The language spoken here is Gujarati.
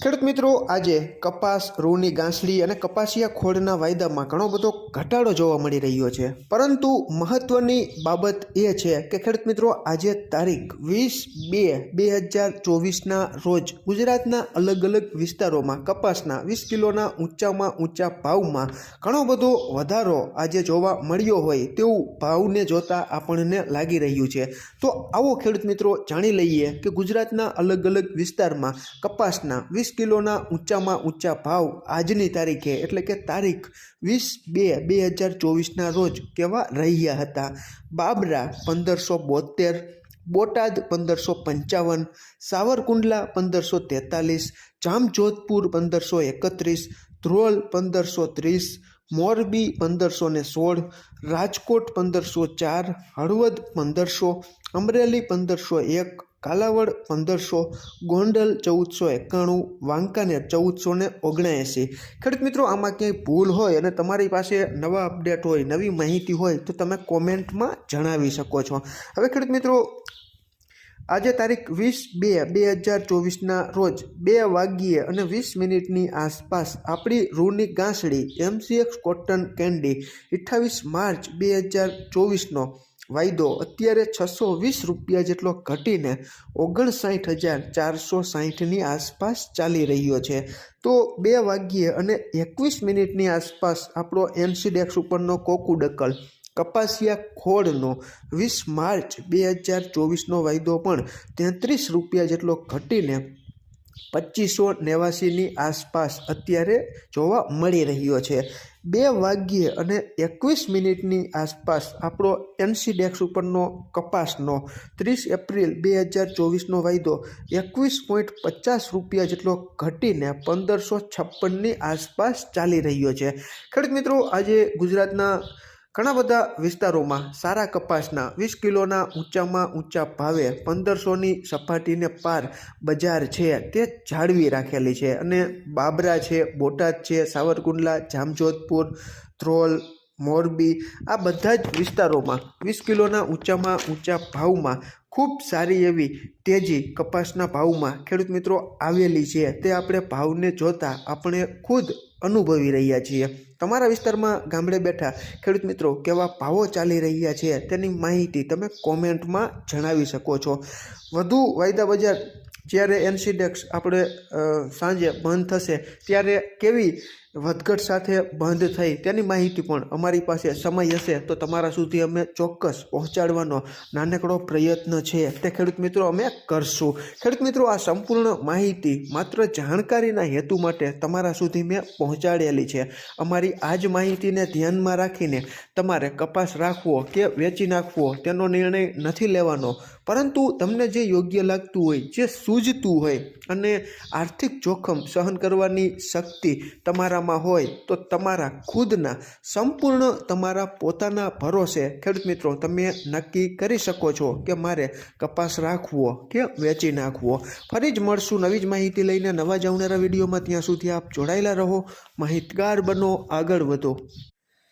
ખેડૂત મિત્રો, આજે કપાસ, રૂની ગાંસડી અને કપાસિયા ખોળના વાયદામાં ઘણો બધો ઘટાડો જોવા મળી રહ્યો છે. પરંતુ મહત્વની બાબત એ છે કે ખેડૂત મિત્રો, આજે તારીખ વીસ બે બે હજાર ચોવીસના રોજ ગુજરાતના અલગ અલગ વિસ્તારોમાં કપાસના વીસ કિલોના ઊંચામાં ઊંચા ભાવમાં ઘણો બધો વધારો આજે જોવા મળ્યો હોય તેવું ભાવને જોતા આપણને લાગી રહ્યું છે. તો આવો ખેડૂત મિત્રો, જાણી લઈએ કે ગુજરાતના અલગ અલગ વિસ્તારમાં કપાસના વીસ કિલોના ઊંચામાં ઊંચા ભાવ આજની તારીખે, એટલે કે તારીખ વીસ બે બે હજાર ચોવીસના રોજ કેવા રહ્યા હતા? બાબરા પંદરસો બોતેર બોટાદ પંદરસો પંચાવન, સાવરકુંડલા પંદરસો તેતાલીસ, જામજોધપુર પંદરસો એકત્રીસ, ધ્રોલ પંદરસો ત્રીસ, મોરબી પંદરસો ને સોળ, રાજકોટ પંદરસો ચાર, હળવદ પંદરસો, અમરેલી પંદરસો એક કાલાવડ પંદરસો, ગોંડલ ચૌદસો એકાણું, વાંકાનેર ચૌદસો ને ઓગણએંસી ખેડૂત મિત્રો, આમાં ક્યાંય ભૂલ હોય અને તમારી પાસે નવા અપડેટ હોય, નવી માહિતી હોય, તો તમે કોમેન્ટમાં જણાવી શકો છો. હવે ખેડૂત મિત્રો, આજે તારીખ વીસ બે બે હજાર ચોવીસના રોજ બે વાગ્યે અને વીસ મિનિટની આસપાસ આપણી રૂની ગાંસડી એમસીએક્સ કોટન કેન્ડી, અઠ્ઠાવીસ માર્ચ બે હજાર ચોવીસનો વાયદો અત્યારે છસો વીસ રૂપિયા જેટલો ઘટીને ઓગણસાઠ હજાર ચારસો સાહીઠની આસપાસ ચાલી રહ્યો છે. તો બે વાગ્યે અને એકવીસ મિનિટની આસપાસ આપણો એનસીડેક્સ ઉપરનો કોકુડકલ કપાસિયા ખોળનો વીસ માર્ચ બે હજાર ચોવીસનો વાયદો પણ તેત્રીસ રૂપિયા જેટલો ઘટીને પચીસો નેવાસીની આસપાસ અત્યારે જોવા મળી રહ્યો છે. બે વાગ્યે અને એકવીસ મિનિટની આસપાસ આપણો એનસીડેક્સ ઉપરનો કપાસનો ત્રીસ એપ્રિલ બે હજાર ચોવીસનો વાયદો એકવીસ પોઈન્ટ પચાસ રૂપિયા જેટલો ઘટીને પંદરસો છપ્પનની આસપાસ ચાલી રહ્યો છે. ખેડૂત મિત્રો, આજે ગુજરાતના ઘણા બધા વિસ્તારોમાં સારા કપાસના વીસ કિલોના ઊંચામાં ઊંચા ભાવે પંદરસોની સપાટીને પાર બજાર છે તે જાળવી રાખેલી છે અને બાબરા છે, બોટાદ છે, સાવરકુંડલા, જામજોધપુર, ધ્રોલ, મોરબી આ બધા જ વિસ્તારોમાં વીસ કિલોના ઊંચામાં ઊંચા ભાવમાં ખૂબ સારી એવી તેજી કપાસના ભાવમાં ખેડૂત મિત્રો આવેલી છે. તે આપણે ભાવને જોતા આપણે ખુદ અનુભવી રહ્યા છીએ. તમારા વિસ્તારમાં ગામડે બેઠા ખેડૂત મિત્રો કેવા ભાવો ચાલી રહ્યા છે તેની માહિતી તમે કોમેન્ટમાં જણાવી શકો છો. વધુ વાયદા બજાર જ્યારે એનસીડેક્સ આપણે સાંજે બંધ થશે ત્યારે કેવી વધઘટ સાથે બંધ થઈ. તેની માહિતી પણ અમારી પાસે સમય હશે તો તમારા સુધી અમે ચોક્કસ પહોંચાડવાનો નાનકડો પ્રયત્ન છે. તે ખેડૂત મિત્રો અમે કરશું. ખેડૂત મિત્રો, આ સંપૂર્ણ માહિતી માત્ર જાણકારીના હેતુ માટે તમારા સુધી મેં પહોંચાડેલી છે. અમારી આ જ માહિતીને ધ્યાનમાં રાખીને તમારે કપાસ રાખવો કે વેચી નાખવો તેનો નિર્ણય નથી લેવાનો. પરંતુ તમને જે યોગ્ય લાગતું હોય, જે સૂઝતું હોય અને આર્થિક જોખમ સહન કરવાની શક્તિ તમારામાં હોય તો તમારા ખુદના સંપૂર્ણ તમારા પોતાના ભરોસે. ખેડૂત મિત્રો, તમે નક્કી કરી શકો છો કે મારે કપાસ રાખવો કે વેચી નાખવો. ફરી જ મળશું નવી જ માહિતી લઈને નવા જ આવનારા વિડીયોમાં. ત્યાં સુધી આપ જોડાયેલા રહો. માહિતગાર બનો, આગળ વધો.